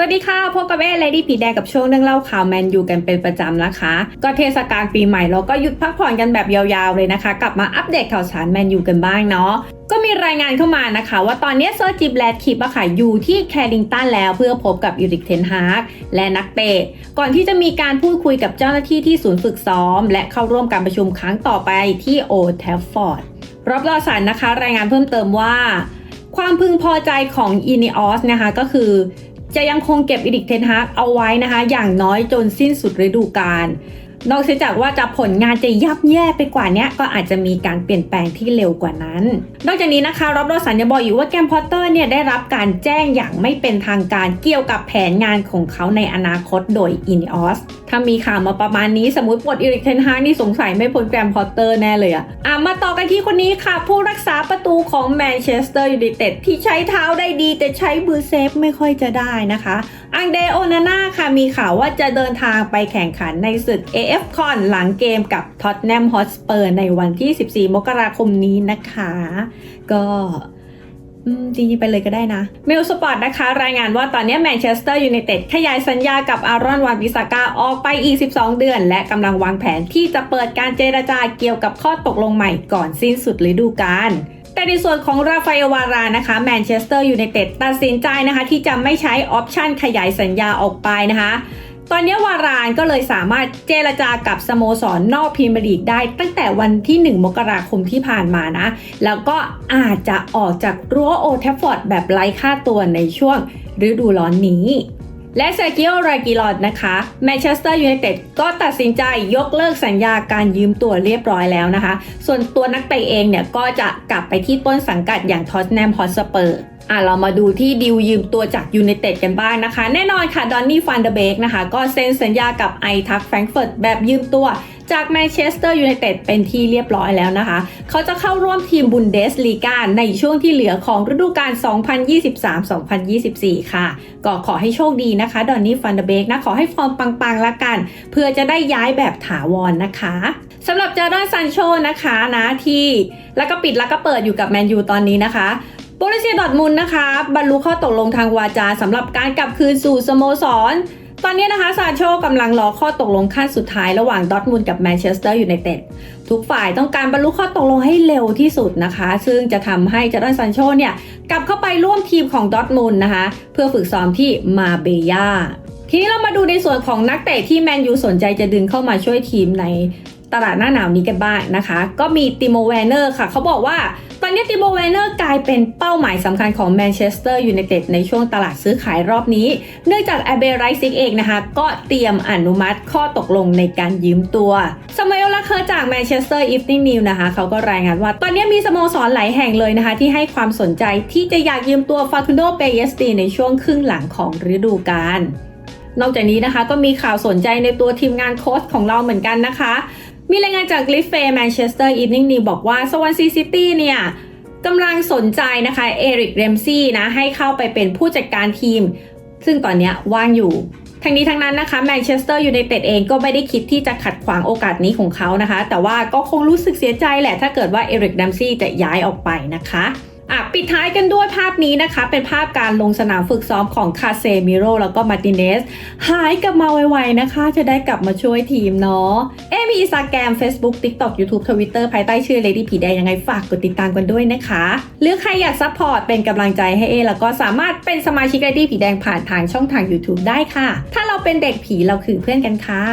สวัสดีค่ะ พบกับเอเลดี้ผีแดงกับช่วงเรื่องเล่าข่าวแมนยูกันเป็นประจำนะคะ ก็เทศกาลปีใหม่เราก็หยุดพักผ่อนกันแบบยาวๆเลยนะคะ กลับมาอัปเดตข่าวสารแมนยูกันบ้างเนาะก็มีรายงานเข้ามานะคะ ว่าตอนนี้เซอร์จิบแลดคิปอะค่ะอยู่ที่แคริงตันแล้วเพื่อพบกับยูริกเทนฮาร์กและนักเตะก่อนที่จะมีการพูดคุยกับเจ้าหน้าที่ที่ศูนย์ฝึกซ้อม และเข้าร่วมการประชุมครั้งต่อไปที่โอแทฟฟอร์ดรอบลอสันนะคะ รายงานเพิ่มเติมว่า ความพึงพอใจของอินิออสนะคะก็คือ จะยังคงเก็บอีดิกเทนฮากเอาไว้นะคะ อย่างน้อยจนสิ้นสุดฤดูกาล นอกจากว่าจะผลงานจะยับแย่ไปกว่านี้ก็อาจจะมีการเปลี่ยนแปลงที่เร็วกว่านั้น นอกจากนี้นะคะรอบรอสันยังบอกอยู่ว่าแกมพอตเตอร์เนี่ยได้รับการแจ้งอย่างไม่เป็นทางการเกี่ยวกับแผนงานของเขาในอนาคตโดยอินออสถ้ามีข่าวมาประมาณนี้สมมติปลดอีริกเทนฮานี่สงสัยไม่พ้นแกรมพอตเตอร์แน่เลยอะอะมาต่อกันที่คนนี้ค่ะ ผู้รักษาประตูของแมนเชสเตอร์ยูไนเต็ดที่ใช้เท้าได้ดีแต่ใช้มือเซฟไม่ค่อยจะได้นะคะ อังเดโอนาน่าค่ะมีข่าวว่าจะเดินทางไปแข่งขันในศึก AF คอนหลังเกมกับท็อตแนมฮอตสเปอร์ในวันที่ 14 มกราคมนี้นะคะ ก็จริงๆไปเลยก็ได้นะ เมลสปอร์ตนะคะ รายงานว่าตอนนี้แมนเชสเตอร์ยูไนเต็ดขยายสัญญากับอารอนวานบิสากาออกไปอีก 12 เดือน และกำลังวางแผนที่จะเปิดการเจรจาเกี่ยวกับข้อตกลงใหม่ก่อนสิ้นสุดฤดูกาลแต่ในส่วนของราฟาเอลวารานะคะแมนเชสเตอร์ยูไนเต็ดตัดสินใจนะคะที่จะไม่ใช้ออปชันขยายสัญญาออกไปนะคะ ตอนนี้วารานก็เลยสามารถเจรจากับสโมสรนอกพรีเมียร์ลีกได้ ตั้งแต่วันที่ 1 มกราคมที่ผ่านมานะ แล้วก็อาจจะออกจากรั้วโอเทฟฟอร์ดแบบไร้ค่าตัวในช่วงฤดูร้อนนี้ และเซอร์กิโอรากิลอดนะคะแมนเชสเตอร์ยูไนเต็ดก็ตัดสินใจยกเลิกสัญญาการยืมตัวเรียบร้อยแล้วนะคะ ส่วนตัวนักเตะเองเนี่ยก็จะกลับไปที่ต้นสังกัดอย่างทอสแนมฮอตสเปอร์อะเรามาดูที่ดิวยืมตัวจากยูไนเต็ดกันบ้างนะคะ แน่นอนค่ะดอนนี่ฟันเดเบกนะคะ ก็เซ็นสัญญากับไอทักแฟรงก์เฟิร์ตแบบยืมตัว จากแมนเชสเตอร์ยูไนเต็ดเป็นที่เรียบร้อยแล้วนะคะ เขาจะเข้าร่วมทีมบุนเดสลีกาในช่วงที่เหลือของฤดูกาล 2023-2024 ค่ะ ก็ขอให้โชคดีนะคะดอนนี่ฟันเดเบกนะ ขอให้ฟอร์มปังๆละกัน เพื่อจะได้ย้ายแบบถาวรนนะคะสำหรับจาร์ดอนซันโชนะคะนะที่แล้วก็ปิดแล้วก็เปิดอยู่กับแมนยูตอนนี้นะคะโบริเซียดอทมุนนะคะ บรรลุข้อตกลงทางวาจาสำหรับการกลับคืนสู่สโมสร ตอนนี้นะคะซาโชกำลังรอข้อตกลงขั้นสุดท้ายระหว่างดอทมุนกับแมนเชสเตอร์อยูไนเต็ดทุกฝ่ายต้องการบรรลุข้อตกลงให้เร็วที่สุดนะคะ ซึ่งจะทำให้จาร์ดอนซันโชเนี่ยกลับเข้าไปร่วมทีมของดอทมุนนะคะ เพื่อฝึกซ้อมที่มาเบยาทีนี้เรามาดูในส่วนของนักเตะที่แมนยูสนใจจะดึงเข้ามาช่วยทีมในตลาดหน้าหนาวนี้กันบ้างนะคะ ก็มีติโมแวนเนอร์ค่ะ เขาบอกว่า ตอนนี้ติโมแวนเนอร์กลายเป็นเป้าหมายสำคัญของแมนเชสเตอร์ยูไนเต็ดในช่วงตลาดซื้อขายรอบนี้ เนื่องจากแอเบไรซิกเองนะคะ ก็เตรียมอนุมัติข้อตกลงในการยืมตัวสมัยลาเคอร์จากแมนเชสเตอร์อีฟนิ่งนิวนะคะ เขาก็รายงานว่า ตอนนี้มีสโมสรหลายแห่งเลยนะคะ ที่ให้ความสนใจที่จะอยากยืมตัวฟาคุโนเปเยสตีในช่วงครึ่งหลังของฤดูกาลนอกจากนี้นะคะก็มีข่าวสนใจในตัวทีมงานโค้ชของเราเหมือนกันนะคะ มีรายงานจากลิฟเฟย์แมนเชสเตอร์อีฟนิ่งนิวบอกว่าสวอนซีซิตี้เนี่ยกำลังสนใจนะคะเอริกเรมซี่นะให้เข้าไปเป็นผู้จัดการทีม ซึ่งตอนนี้ว่างอยู่ทั้งนี้ทั้งนั้นนะคะแมนเชสเตอร์ยูไนเต็ดเองก็ไม่ได้คิดที่จะขัดขวางโอกาสนี้ของเขานะคะ แต่ว่าก็คงรู้สึกเสียใจแหละถ้าเกิดว่าเอริกเรมซี่จะย้ายออกไปนะคะ อะปิดท้ายกันด้วยภาพนี้นะคะ เป็นภาพการลงสนามฝึกซ้อมของคาเซมิโรแล้วก็มาร์ติเนส หายกลับมาไวๆนะคะ จะได้กลับมาช่วยทีมเนาะเอะมีอินสตาแกรม Facebook TikTok YouTube Twitter ภายใต้ชื่อ Lady ผีแดงยังไงฝากกดติดตามกันด้วยนะคะ หรือใครอยากซัพพอร์ตเป็นกำลังใจให้เอ แล้วก็สามารถเป็นสมาชิก Lady ผีแดงผ่านทางช่องทาง YouTube ได้ค่ะ ถ้าเราเป็นเด็กผีเราคือเพื่อนกันค่ะ